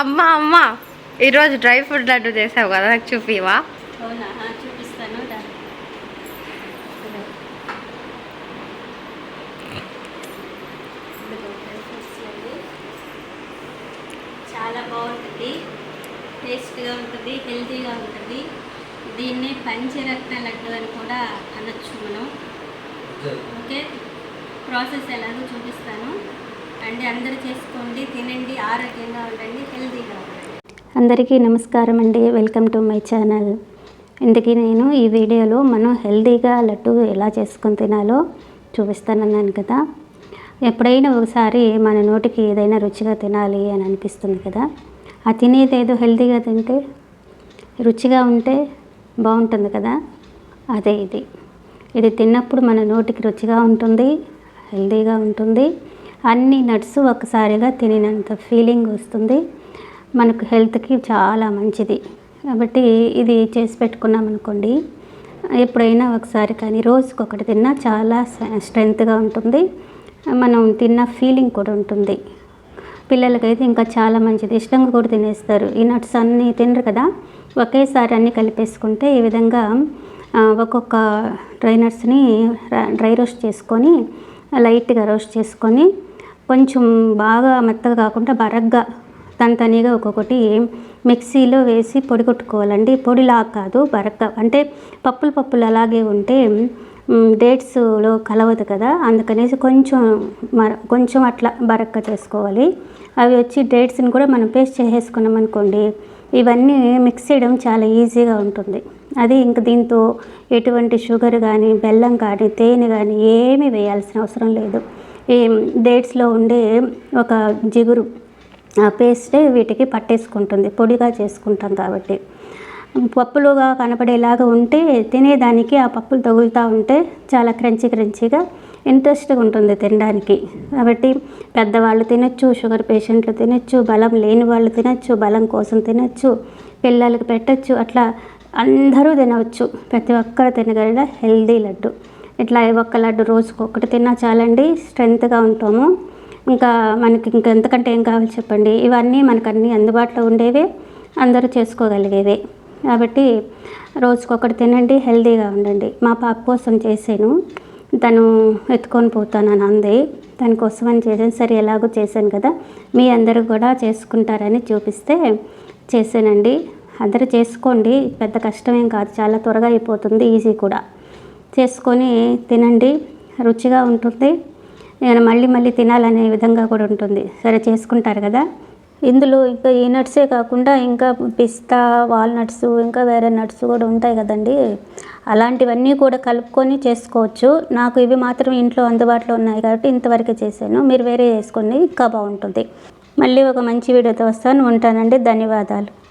అమ్మ అమ్మ ఈరోజు డ్రై ఫ్రూట్ లడ్డు చేసావు కదా నాకు చూపివా. చాలా బాగుంటుంది. టేస్ట్గా ఉంటుంది హెల్తీగా ఉంటుంది. దీన్ని పంచరత్న లడ్డు అని కూడా అనొచ్చు మనం. ఓకే? ప్రాసెస్ ఎలాగో చూపిస్తాను. అండి అందరూ చేసుకోండి తినండి ఆరోగ్యంగా ఉండండి హెల్తీగా ఉండండి. అందరికీ నమస్కారం అండి వెల్కమ్ టు మై ఛానల్. ఇందుకే నేను ఈ వీడియోలో మనం హెల్తీగా లడ్డు ఎలా చేసుకొని తినాలో చూపిస్తానన్నాను కదా. ఎప్పుడైనా ఒకసారి మన నోటికి ఏదైనా రుచిగా తినాలి అని అనిపిస్తుంది కదా. ఆ తినేది ఏదో హెల్తీగా తింటే రుచిగా ఉంటే బాగుంటుంది కదా. అదే ఇది. ఇది తిన్నప్పుడు మన నోటికి రుచిగా ఉంటుంది హెల్తీగా ఉంటుంది. అన్ని నట్స్ ఒకసారిగా తినినంత ఫీలింగ్ వస్తుంది. మనకు హెల్త్కి చాలా మంచిది. కాబట్టి ఇది చేసి పెట్టుకున్నాం అనుకోండి. ఎప్పుడైనా ఒకసారి కానీ రోజుకి ఒకటి తిన్నా చాలా స్ట్రెంగ్త్గా ఉంటుంది. మనం తిన్న ఫీలింగ్ కూడా ఉంటుంది. పిల్లలకైతే ఇంకా చాలా మంచిది. ఇష్టంగా కూడా తినేస్తారు. ఈ నట్స్ అన్నీ తినరు కదా. ఒకేసారి అన్నీ కలిపేసుకుంటే ఈ విధంగా ఒక్కొక్క డ్రై నట్స్ని డ్రై రోస్ట్ చేసుకొని లైట్గా రోస్ట్ చేసుకొని కొంచెం బాగా మెత్తగా కాకుండా బరగ్గా తనతనిగా ఒక్కొక్కటి మిక్సీలో వేసి పొడి కొట్టుకోవాలండి. పొడిలా కాదు బరగ్గా. అంటే పప్పులు పప్పులు అలాగే ఉంటే డేట్స్లో కలవదు కదా. అందుకనేసి కొంచెం మర కొంచెం అట్లా బరక్క చేసుకోవాలి. అవి వచ్చి డేట్స్ని కూడా మనం పేస్ట్ చేసేసుకున్నాం అనుకోండి ఇవన్నీ మిక్స్ చేయడం చాలా ఈజీగా ఉంటుంది. అది ఇంక దీంతో ఎటువంటి షుగర్ కానీ బెల్లం కానీ తేనె కానీ ఏమీ వేయాల్సిన అవసరం లేదు. ఈ డేట్స్లో ఉండే ఒక జిగురు ఆ పేస్టే వీటికి పట్టేసుకుంటుంది పొడిగా చేసుకుంటాం కాబట్టి. పప్పులుగా కనపడేలాగా ఉంటే తినేదానికి ఆ పప్పులు తగులుతూ ఉంటే చాలా క్రంచి క్రంచిగా ఇంట్రెస్ట్గా ఉంటుంది తినడానికి. కాబట్టి పెద్దవాళ్ళు తినచ్చు షుగర్ పేషెంట్లు తినచ్చు బలం లేని వాళ్ళు తినచ్చు బలం కోసం తినచ్చు పిల్లలకు పెట్టచ్చు అట్లా అందరూ తినవచ్చు. ప్రతి ఒక్కరు తినగలిగిన హెల్దీ లడ్డు. ఇట్లా ఒక్క లడ్డు రోజుకు ఒకటి తిన్నా చాలండి స్ట్రెంగ్త్గా ఉంటాము. ఇంకా మనకి ఇంకా ఎంతకంటే ఏం కావాలి చెప్పండి? ఇవన్నీ మనకు అన్నీ అందుబాటులో ఉండేవే అందరూ చేసుకోగలిగేవే. కాబట్టి రోజుకొకటి తినండి హెల్దీగా ఉండండి. మా పాప కోసం చేశాను. తను ఎత్తుకొని పోతానని అంది. దాని కోసం అని చేశాను. సరే ఎలాగో చేశాను కదా. మీ అందరూ కూడా చేసుకుంటారని చూపిస్తే చేశానండి. అందరూ చేసుకోండి పెద్ద కష్టమేం కాదు చాలా త్వరగా అయిపోతుంది ఈజీ కూడా. చేసుకొని తినండి రుచిగా ఉంటుంది. నేను మళ్ళీ మళ్ళీ తినాలనే విధంగా కూడా ఉంటుంది. సరే చేసుకుంటారు కదా? ఇందులో ఇంకా ఈ నట్సే కాకుండా ఇంకా పిస్తా వాల్నట్స్ ఇంకా వేరే నట్స్ కూడా ఉంటాయి కదండి. అలాంటివన్నీ కూడా కలుపుకొని చేసుకోవచ్చు. నాకు ఇవి మాత్రం ఇంట్లో అందుబాటులో ఉన్నాయి కాబట్టి ఇంతవరకే చేశాను. మీరు వేరే చేసుకోండి ఇంకా బాగుంటుంది. మళ్ళీ ఒక మంచి వీడియోతో వస్తాను. ఉంటానండి. ధన్యవాదాలు.